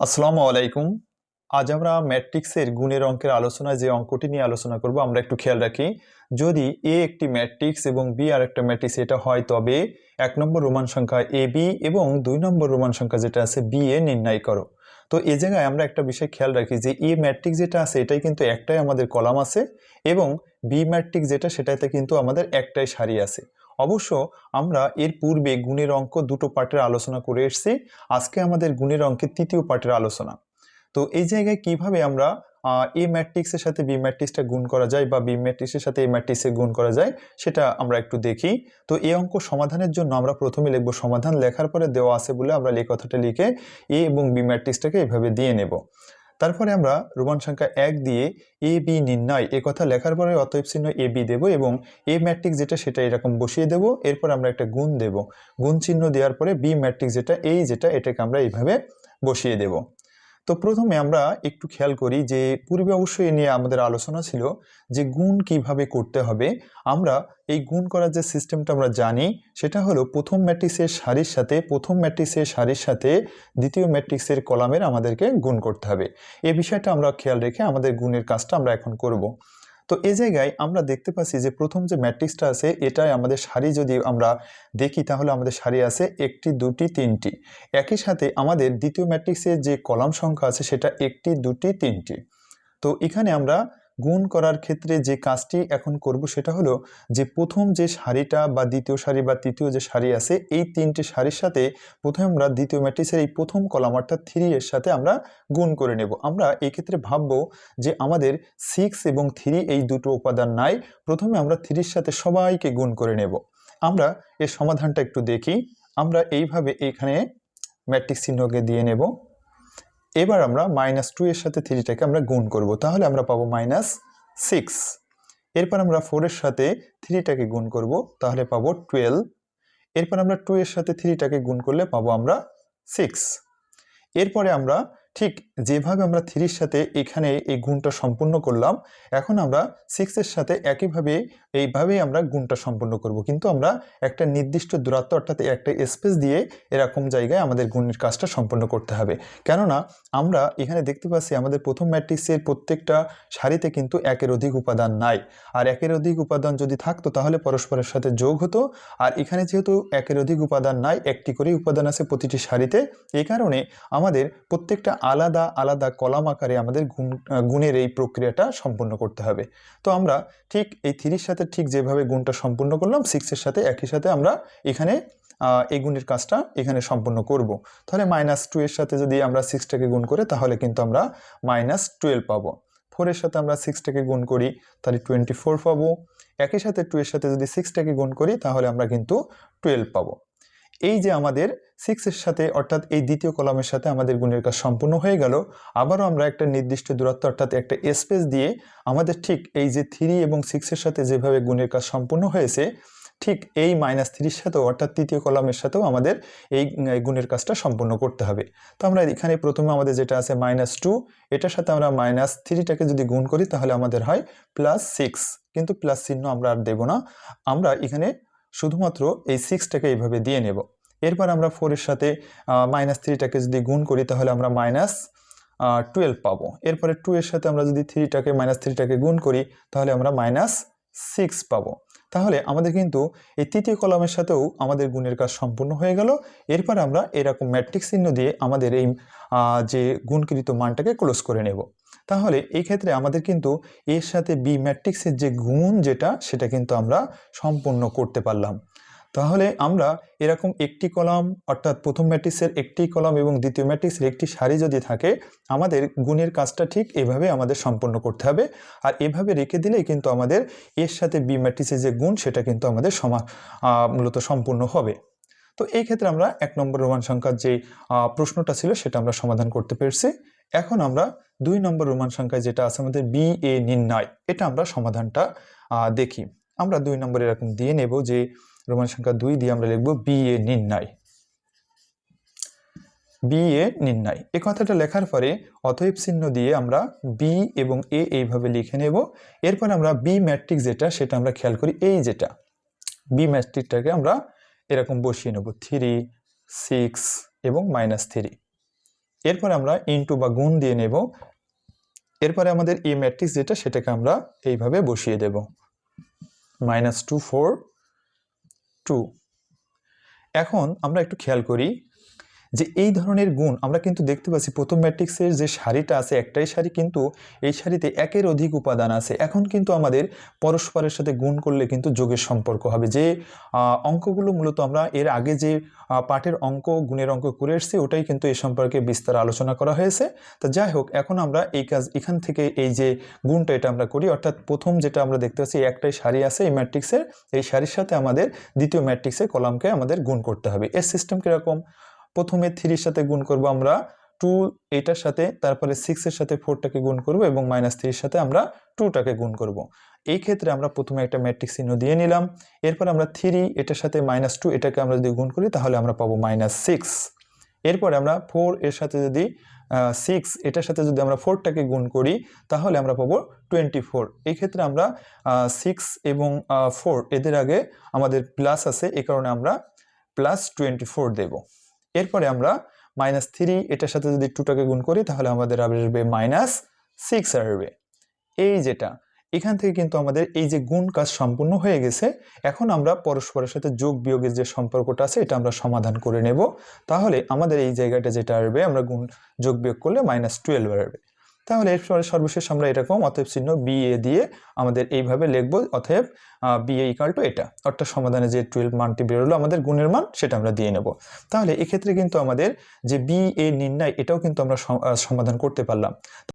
আসসালামু আলাইকুম। আজ আমরা ম্যাট্রিক্সের গুণের অঙ্কের আলোচনায় যে অঙ্কটি নিয়ে আলোচনা করব, আমরা একটু খেয়াল রাখি। যদি এ একটি ম্যাট্রিক্স এবং বি আর একটা ম্যাট্রিক্স, এটা হয় তবে এক নম্বর রোমান সংখ্যা এ বি এবং দুই নম্বর রোমান সংখ্যা যেটা আছে বি এ নির্ণয় করো। তো এই জায়গায় আমরা একটা বিষয় খেয়াল রাখি যে এ ম্যাট্রিক্স যেটা আছে, এটাই কিন্তু একটাই আমাদের কলাম আছে এবং বি ম্যাট্রিক্স যেটা, সেটাতে কিন্তু আমাদের একটাই সারি আছে। অবশ্য আমরা এর পূর্বে গুণের অঙ্ক দুটো পার্টের আলোচনা করে এসেছি। আজকে আমাদের গুণের অঙ্কের তৃতীয় পার্টের আলোচনা। তো এই জায়গায় কীভাবে আমরা এ ম্যাট্রিক্সের সাথে বি ম্যাট্রিক্সটা গুণ করা যায় বা বি ম্যাট্রিক্সের সাথে এ ম্যাট্রিক্সে গুণ করা যায়, সেটা আমরা একটু দেখি। তো এই অঙ্ক সমাধানের জন্য আমরা প্রথমে লিখব সমাধান। লেখার পরে দেওয়া আছে বলে আমরা কথাটা লিখে এ এবং বি ম্যাট্রিক্সটাকে এভাবে দিয়ে নেব। তারপরে আমরা রোমান সংখ্যা এক দিয়ে এ, বি নির্ণয়, এ কথা লেখার পরে অতএব চিহ্ন এ, বি দেবো এবং এ ম্যাট্রিক যেটা সেটা এরকম বসিয়ে দেব। এরপর আমরা একটা গুণ দেব। গুণ চিহ্ন দেওয়ার পরে বি ম্যাট্রিক যেটা, এই যেটা, এটাকে আমরা এইভাবে বসিয়ে দেব। তো প্রথমে আমরা একটু খেয়াল করি যে পূর্বে অবশ্যই নিয়ে আমাদের আলোচনা ছিল যে গুণ কীভাবে করতে হবে। আমরা এই গুণ করার যে সিস্টেমটা আমরা জানি, সেটা হলো প্রথম ম্যাট্রিক্সের সারির সাথে, প্রথম ম্যাট্রিক্সের সারির সাথে দ্বিতীয় ম্যাট্রিক্সের কলামের আমাদেরকে গুণ করতে হবে। এ বিষয়টা আমরা খেয়াল রেখে আমাদের গুণের কাজটা আমরা এখন করব। তো এ জায়গায় আমরা দেখতে পাচ্ছি যে প্রথম যে ম্যাট্রিক্সটা আছে এটাই আমাদের সারি যদি আমরা দেখি, তাহলে আমাদের সারি আছে একটি, দুটি, তিনটি। একই সাথে আমাদের দ্বিতীয় ম্যাট্রিক্সের যে কলাম সংখ্যা আছে, সেটা একটি, দুটি, তিনটি। তো এখানে আমরা গুণ করার ক্ষেত্রে যে কাজটি এখন করব সেটা হলো যে প্রথম যে শাড়িটা বা দ্বিতীয় শাড়ি বা তৃতীয় যে শাড়ি আছে, এই তিনটি শাড়ির সাথে প্রথমে আমরা দ্বিতীয় ম্যাট্রিক্সের এই প্রথম কলাম অর্থাৎ থ্রি এর সাথে আমরা গুণ করে নেব। আমরা এই ক্ষেত্রে ভাববো যে আমাদের সিক্স এবং থ্রি এই দুটো উপাদান নাই, প্রথমে আমরা থ্রির সাথে সবাইকে গুণ করে নেব। আমরা এর সমাধানটা একটু দেখি। আমরা এইভাবে এখানে ম্যাট্রিক্স চিহ্নকে দিয়ে নেব। এবার আমরা মাইনাস টু এর সাথে থ্রিটাকে আমরা গুণ করব। তাহলে আমরা পাবো মাইনাস সিক্স এরপর আমরা ফোরের সাথে থ্রিটাকে গুণ করব, তাহলে পাবো টুয়েলভ এরপর আমরা টু এর সাথে থ্রিটাকে গুণ করলে পাবো আমরা সিক্স এরপরে আমরা ঠিক যেভাবে আমরা থ্রির সাথে এখানে এই গুণটা সম্পূর্ণ করলাম, এখন আমরা সিক্সের সাথে একইভাবে এইভাবেই আমরা গুণটা সম্পূর্ণ করব। কিন্তু আমরা একটা নির্দিষ্ট দূরত্ব অর্থাৎ একটা স্পেস দিয়ে এরকম জায়গায় আমাদের গুণের কাজটা সম্পন্ন করতে হবে। কেননা আমরা এখানে দেখতে পাচ্ছি আমাদের প্রথম ম্যাট্রিক্সের প্রত্যেকটা সারিতে কিন্তু একের অধিক উপাদান নাই। আর একের অধিক উপাদান যদি থাকতো তাহলে পরস্পরের সাথে যোগ হতো। আর এখানে যেহেতু একের অধিক উপাদান নাই, একটি করেই উপাদান আছে প্রতিটি সারিতে এই কারণে আমাদের প্রত্যেকটা আলাদা আলাদা কলাম আকারে আমাদের গুণ গুণের এই প্রক্রিয়াটা সম্পূর্ণ করতে হবে। তো আমরা ঠিক এই থ্রির সাথে ঠিক যেভাবে গুণটা সম্পূর্ণ করলাম সিক্সের সাথে একই সাথে আমরা এখানে এই গুণের কাজটা এখানে সম্পূর্ণ করব। তাহলে মাইনাস টু এর সাথে যদি আমরা সিক্সটাকে গুণ করে, তাহলে কিন্তু আমরা মাইনাস টুয়েলভ পাবো। ফোরের সাথে আমরা সিক্সটাকে গুণ করি, তাহলে টোয়েন্টি ফোর পাবো। একই সাথে টু এর সাথে যদি সিক্সটাকে গুণ করি, তাহলে আমরা কিন্তু টুয়েলভ পাবো। এই যে আমাদের সিক্সের সাথে, অর্থাৎ এই দ্বিতীয় কলামের সাথে আমাদের গুণের কাজ সম্পূর্ণ হয়ে গেল, আবারও আমরা একটা নির্দিষ্ট দূরত্ব, অর্থাৎ একটা স্পেস দিয়ে আমাদের ঠিক এই যে থ্রি এবং সিক্সের সাথে যেভাবে গুণের কাজ সম্পূর্ণ হয়েছে, ঠিক এই মাইনাস থ্রির সাথেও, অর্থাৎ তৃতীয় কলামের সাথেও আমাদের এই গুণের কাজটা সম্পূর্ণ করতে হবে। তো আমরা এখানে প্রথমে আমাদের যেটা আছে মাইনাস টু এটার সাথে আমরা মাইনাস থ্রিটাকে যদি গুণ করি তাহলে আমাদের হয় প্লাস সিক্স কিন্তু প্লাস চিহ্ন আমরা আর দেবো না। আমরা এখানে শুধুমাত্র এই সিক্সটাকে এইভাবে দিয়ে নেব। এরপর আমরা ফোরের সাথে মাইনাস থ্রিটাকে যদি গুণ করি, তাহলে আমরা মাইনাস টুয়েলভ পাবো। এরপরে টু এর সাথে আমরা যদি থ্রিটাকে মাইনাস থ্রিটাকে গুণ করি, তাহলে আমরা মাইনাস সিক্স পাবো। তাহলে আমাদের কিন্তু এই তৃতীয় কলামের সাথেও আমাদের গুণের কাজ সম্পূর্ণ হয়ে গেল। এরপর আমরা এরকম ম্যাট্রিক্স চিহ্ন দিয়ে আমাদের এই যে গুণকৃত মানটাকে ক্লোজ করে নেব। তাহলে এই ক্ষেত্রে আমাদের কিন্তু এর সাথে বি ম্যাট্রিক্সের যে গুণ যেটা, সেটা কিন্তু আমরা সম্পূর্ণ করতে পারলাম। তাহলে আমরা এরকম একটি কলাম, অর্থাৎ প্রথম ম্যাট্রিক্সের একটি কলাম এবং দ্বিতীয় ম্যাট্রিক্সের একটি সারি যদি থাকে, আমাদের গুণের কাজটা ঠিক এভাবে আমাদের সম্পন্ন করতে হবে। আর এভাবে রেখে দিলেই কিন্তু আমাদের এর সাথে বি ম্যাট্রিক্সের যে গুণ, সেটা কিন্তু আমাদের সমা মূলত সম্পূর্ণ হবে। তো এই ক্ষেত্রে আমরা এক নম্বর রোমান সংখ্যার যে প্রশ্নটা ছিল, সেটা আমরা সমাধান করতে পেরেছি। এখন আমরা দুই নম্বর রোমান সংখ্যায় যেটা আছে, আমাদের বি, এ, নির্ণয়, এটা আমরা সমাধানটা দেখি। আমরা দুই নম্বর এরকম দিয়ে নেব যে রোমান সংখ্যা দুই দিয়ে আমরা লিখব বি এ নির্ণয়। বি এ নির্ণয়। এ কথাটা লেখার পরে অতএব চিহ্ন দিয়ে আমরা বি এবং এ এইভাবে লিখে নেব। এরপর আমরা বি ম্যাট্রিক্স যেটা, সেটা আমরা খেয়াল করি এই যেটা। বি ম্যাট্রিকটাকে আমরা এরকম বসিয়ে নেব থ্রি সিক্স এবং মাইনাস থ্রি এরপর আমরা ইনটু বা গুণ দিয়ে নেব। এরপরে আমাদের এ ম্যাট্রিক্স যেটা, সেটাকে আমরা এইভাবে বসিয়ে দেব। মাইনাস টু ফোর টু এখন আমরা একটু খেয়াল করি যে এই ধরনের গুণ আমরা কিন্তু দেখতে পাচ্ছি। প্রথম ম্যাট্রিক্সের যে শাড়িটা আছে, একটাই শাড়ি কিন্তু এই শাড়িতে একের অধিক উপাদান আছে। এখন কিন্তু আমাদের পরস্পরের সাথে গুণ করলে কিন্তু যোগের সম্পর্ক হবে। যে অঙ্কগুলো মূলত আমরা এর আগে যে পাঠের অঙ্ক, গুণের অঙ্ক করে এসেছি, ওটাই কিন্তু এই সম্পর্কে বিস্তার আলোচনা করা হয়েছে। তো যাই হোক, এখন আমরা এই কাজ, এখান থেকে এই যে গুণটা এটা আমরা করি। অর্থাৎ প্রথম যেটা আমরা দেখতে পাচ্ছি, একটাই শাড়ি আছে এই ম্যাট্রিক্সের। এই শাড়ির সাথে আমাদের দ্বিতীয় ম্যাট্রিক্সের কলামকে আমাদের গুণ করতে হবে। এর সিস্টেম কীরকম? প্রথমে থ্রির সাথে গুণ করব আমরা টু এইটার সাথে, তারপরে সিক্সের সাথে ফোরটাকে গুণ করব এবং মাইনাস থ্রির সাথে আমরা টুটাকে গুণ করব। এই ক্ষেত্রে আমরা প্রথমে একটা ম্যাট্রিক্স চিহ্ন দিয়ে নিলাম। এরপর আমরা থ্রি এটার সাথে মাইনাস টু এটাকে আমরা যদি গুণ করি, তাহলে আমরা পাবো মাইনাস সিক্স এরপরে আমরা ফোর এর সাথে যদি সিক্স এটার সাথে যদি আমরা ফোরটাকে গুণ করি, তাহলে আমরা পাবো টোয়েন্টি ফোর এই ক্ষেত্রে আমরা সিক্স এবং ফোর এদের আগে আমাদের প্লাস আছে এই কারণে আমরা প্লাস টোয়েন্টি ফোর দেবো। এরপরে আমরা মাইনাস থ্রি এটার সাথে যদি টুটাকে গুণ করি, তাহলে আমাদের আসবে মাইনাস সিক্স আসবে। এই যেটা, এখান থেকে কিন্তু আমাদের এই যে গুণ কাজ সম্পূর্ণ হয়ে গেছে, এখন আমরা পরস্পরের সাথে যোগ বিয়োগের যে সম্পর্কটা আছে, এটা আমরা সমাধান করে নেব। তাহলে আমাদের এই জায়গাটা যেটা আসবে, আমরা গুণ যোগ বিয়োগ করলে মাইনাস টুয়েলভ আসবে। তাহলে এরপরে সর্বশেষ আমরা এরকম অতএব চিহ্ন বি এ দিয়ে আমাদের এইভাবে লিখব, অতএব বি এ ইকাল টু এটা। অর্থাৎ সমাধানে যে টুয়েলভ মানটি বেরোলো, আমাদের গুণের মান সেটা আমরা দিয়ে নেব। তাহলে এক্ষেত্রে কিন্তু আমাদের যে বি এ নির্ণয়, এটাও কিন্তু আমরা সমাধান করতে পারলাম।